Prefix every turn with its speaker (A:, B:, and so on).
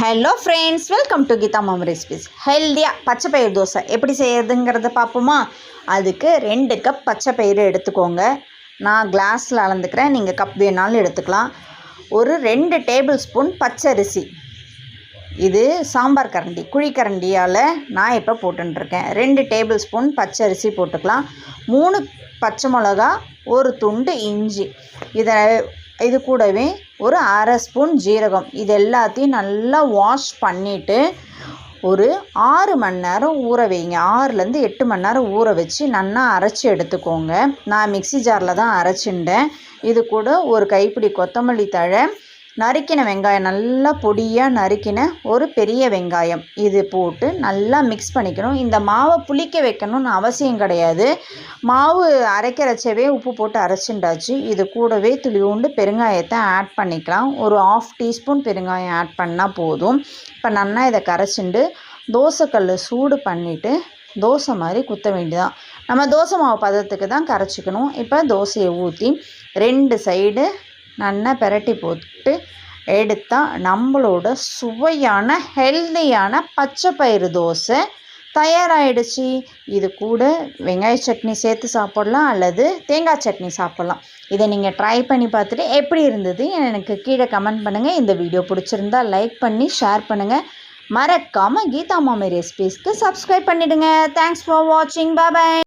A: Hello friends welcome to Geetha mom recipes ஹெல்த்தியாக பச்சை பயிர் தோசை. எப்படி செய்யறதுங்கிறத பார்ப்போமா? அதுக்கு ரெண்டு கப் பச்சை பயிறு எடுத்துக்கோங்க. நான் கிளாஸில் அளந்துக்கிறேன். நீங்கள் கப் வேணாலும் எடுத்துக்கலாம். ஒரு ரெண்டு டேபிள் ஸ்பூன் பச்சரிசி. இது சாம்பார் கரண்டி குழிக்கரண்டியால் நான் இப்போ போட்டுருக்கேன் ரெண்டு டேபிள் ஸ்பூன் பச்சரிசி போட்டுக்கலாம். மூணு பச்சை மிளகா ஒரு துண்டு இஞ்சி. இதை இது கூடவே ஒரு அரை ஸ்பூன் ஜீரகம். இது எல்லாத்தையும் நல்லா வாஷ் பண்ணிவிட்டு ஒரு ஆறு மணி நேரம் ஊற வைங்க. ஆறுலேருந்து எட்டு மணி நேரம் ஊற வச்சு நல்லா அரைச்சி எடுத்துக்கோங்க. நான் மிக்ஸி ஜாரில் தான் அரைச்சிண்டேன் இது கூட ஒரு கைப்பிடி கொத்தமல்லி தழை நறுக்கின வெங்காயம் நல்லா பொடியாக நறுக்கின ஒரு பெரிய வெங்காயம். இது போட்டு நல்லா மிக்ஸ் பண்ணிக்கணும். இந்த மாவை புளிக்க வைக்கணும்னு அவசியம் கிடையாது. மாவு அரைக்கிறச்சவே உப்பு போட்டு அரைச்சிண்டாச்சு இது கூடவே துளியூண்டு பெருங்காயத்தை ஆட் பண்ணிக்கலாம். ஒரு ஆஃப் டீஸ்பூன் பெருங்காயம் ஆட் பண்ணால் போதும். இப்போ நல்லா இதை கரைச்சிண்டு தோசைக்கல் சூடு பண்ணிவிட்டு தோசை மாதிரி குத்த வேண்டியதான் நம்ம தோசை மாவு பதத்துக்கு தான் கரைச்சிக்கணும். இப்போ தோசையை ஊற்றி ரெண்டு சைடு நல்லா பெரட்டி போ எடுத்தால் நம்மளோட சுவையான ஹெல்தியான பச்சை பயிறு தோசை தயாராகிடுச்சு இது கூட வெங்காய சட்னி சேர்த்து சாப்பிட்லாம் அல்லது தேங்காய் சட்னி சாப்பிட்லாம். இதை நீங்கள் ட்ரை பண்ணி பார்த்துட்டு எப்படி இருந்தது எனக்கு கீழே கமெண்ட் பண்ணுங்கள் இந்த வீடியோ பிடிச்சிருந்தா லைக் பண்ணி ஷேர் பண்ணுங்கள் மறக்காமல் கீதா மாமி ரெசிபீஸ்க்கு சப்ஸ்கிரைப் பண்ணிவிடுங்க தேங்க்ஸ் ஃபார் வாட்சிங் பாய்